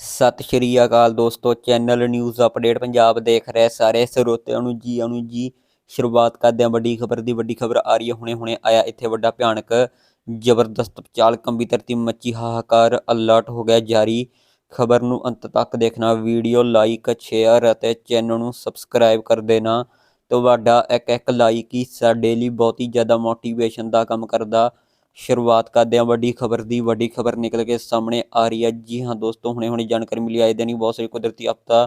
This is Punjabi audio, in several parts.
ਸਤਿ ਸ਼੍ਰੀ ਅਕਾਲ ਦੋਸਤੋ, ਚੈਨਲ ਨਿਊਜ਼ ਅਪਡੇਟ ਪੰਜਾਬ ਦੇਖ ਰਹੇ ਸਾਰੇ ਸਰੋਤਿਆਂ ਨੂੰ ਜੀ ਆਨੂੰ ਜੀ। ਸ਼ੁਰੂਆਤ ਕਰਦੇ ਹਾਂ ਵੱਡੀ ਖਬਰ ਦੀ। ਵੱਡੀ ਖਬਰ ਆ ਰਹੀ ਹੈ ਹੁਣੇ ਹੁਣੇ ਆਇਆ ਇੱਥੇ ਵੱਡਾ ਭਿਆਨਕ ਜ਼ਬਰਦਸਤ ਚਾਲ ਕੰਬੀ ਧਰਤੀ, ਮੱਚੀ ਹਾਹਾਕਾਰ ਅਲਰਟ ਹੋ ਗਿਆ ਜਾਰੀ। ਖਬਰ ਨੂੰ ਅੰਤ ਤੱਕ ਦੇਖਣਾ, ਵੀਡੀਓ ਲਾਈਕ ਸ਼ੇਅਰ ਅਤੇ ਚੈਨਲ ਨੂੰ ਸਬਸਕ੍ਰਾਈਬ ਕਰ ਦੇਣਾ। ਤੁਹਾਡਾ ਇੱਕ ਇੱਕ ਲਾਈਕ ਹੀ ਸਾਡੇ ਲਈ ਬਹੁਤ ਹੀ ਜ਼ਿਆਦਾ ਮੋਟੀਵੇਸ਼ਨ ਦਾ ਕੰਮ ਕਰਦਾ। ਸ਼ੁਰੂਆਤ ਕਰਦੇ ਹਾਂ ਵੱਡੀ ਖਬਰ ਦੀ ਵੱਡੀ ਖਬਰ ਨਿਕਲ ਕੇ ਸਾਹਮਣੇ ਆ ਰਹੀ ਹੈ। ਜੀ ਹਾਂ ਦੋਸਤੋ, ਹੁਣੇ ਹੁਣੇ ਜਾਣਕਾਰੀ ਮਿਲੀ। ਆਏ ਦਿਨ ਹੀ ਬਹੁਤ ਸਾਰੇ ਕੁਦਰਤੀ ਆਫਤਾਂ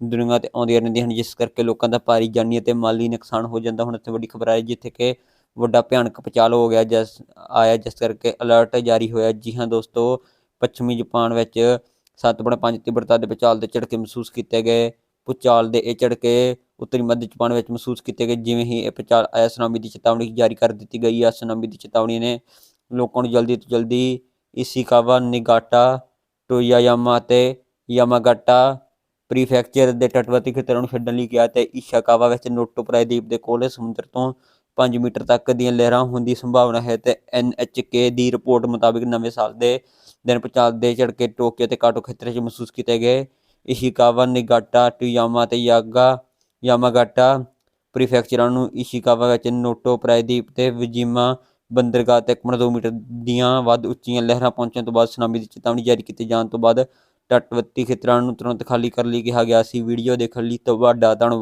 ਦੁਨੀਆ ਤੇ ਆਉਂਦੀਆਂ ਰਹਿੰਦੀਆਂ ਹਨ, ਜਿਸ ਕਰਕੇ ਲੋਕਾਂ ਦਾ ਭਾਰੀ ਜਾਨੀ ਅਤੇ ਮਾਲੀ ਨੁਕਸਾਨ ਹੋ ਜਾਂਦਾ। ਹੁਣ ਇੱਥੇ ਵੱਡੀ ਖਬਰ ਆਈ, ਜਿੱਥੇ ਕਿ ਵੱਡਾ ਭਿਆਨਕ ਪਚਾਲ ਹੋ ਗਿਆ, ਜਿਸ ਆਇਆ, ਜਿਸ ਕਰਕੇ ਅਲਰਟ ਜਾਰੀ ਹੋਇਆ। ਜੀ ਹਾਂ ਦੋਸਤੋ, ਪੱਛਮੀ ਜਾਪਾਨ ਵਿੱਚ 7.5 ਤੀਬਰਤਾ ਦੇ ਭੂਚਾਲ ਦੇ ਝਟਕੇ ਮਹਿਸੂਸ ਕੀਤੇ ਗਏ। ਭੂਚਾਲ ਦੇ ਇਹ ਝਟਕੇ ਉੱਤਰੀ ਮੱਧ ਜਾਪਾਨ ਵਿੱਚ ਮਹਿਸੂਸ ਕੀਤੇ ਗਏ, ਜਿਵੇਂ ਹੀ ਇਹ ਭੂਚਾਲ ਆਇਆ ਸੁਨਾਮੀ ਦੀ ਚੇਤਾਵਨੀ ਜਾਰੀ ਕਰ ਦਿੱਤੀ ਗਈ। ਆ ਸੁਨਾਮੀ ਦੀ ਚੇਤਾਵਨੀ ਨੇ ਲੋਕਾਂ ਨੂੰ ਜਲਦੀ ਤੋਂ ਜਲਦੀ ਇਸ਼ੀਕਾਵਾ, ਨਿਗਾਟਾ, ਟੋਯਾਯਾਮਾ ਤੇ ਯਾਮਾਗਾਟਾ ਪ੍ਰੀਫੈਕਚਰ ਦੇ ਤਟਵਰਤੀ ਖੇਤਰਾਂ ਨੂੰ ਛੱਡਣ ਲਈ ਕਿਹਾ ਤੇ ਇਸ਼ੀਕਾਵਾ ਵਿੱਚ ਨੋਟੋ ਦੀਪ ਦੇ ਕੋਲ ਸਮੁੰਦਰ ਤੋਂ 5 ਮੀਟਰ ਤੱਕ ਦੀਆਂ ਲਹਿਰਾਂ ਹੋਣ ਦੀ ਸੰਭਾਵਨਾ ਹੈ ਤੇ ਐਨਐਚਕੇ ਦੀ ਰਿਪੋਰਟ ਮੁਤਾਬਿਕ ਨਵੇਂ ਸਾਲ ਦੇ ਦਿਨ ਪਚਾਲ ਦੇ ਝੜਕੇ ਟੋਕੀਓ ਤੇ ਕਾਟੋ ਖੇਤਰ 'ਚ ਮਹਿਸੂਸ ਕੀਤੇ ਗਏ। ਇਸ਼ੀਕਾਵਾ, ਨਿਗਾਟਾ, ਟੋਯਾਮਾ ਤੇ ਯਾਗਾ ਯਾਮਾਗਾਟਾ ਪ੍ਰੀਫੈਕਚਰਾਂ ਨੂੰ ਇਸ਼ੀਕਾਵਾ ਵਿੱਚ ਨੋਟੋ ਪ੍ਰਾਇਦੀਪ ਤੇ ਵਜੀਮਾ ਬੰਦਰਗਾਹ ਤੇ 1.2 ਮੀਟਰ ਦੀਆਂ ਵੱਧ ਉੱਚੀਆਂ ਲਹਿਰਾਂ ਪਹੁੰਚਣ ਤੋਂ ਬਾਅਦ ਸੁਨਾਮੀ ਦੀ ਚੇਤਾਵਨੀ ਜਾਰੀ ਕੀਤੇ ਜਾਣ ਤੋਂ ਬਾਅਦ ਤਟਵਰਤੀ ਖੇਤਰਾਂ ਨੂੰ ਤੁਰੰਤ ਖਾਲੀ ਕਰਨ ਲਈ ਕਿਹਾ ਗਿਆ ਸੀ। ਵੀਡੀਓ ਦੇਖਣ ਲਈ ਤੁਹਾਡਾ ਧੰਨਵਾਦ।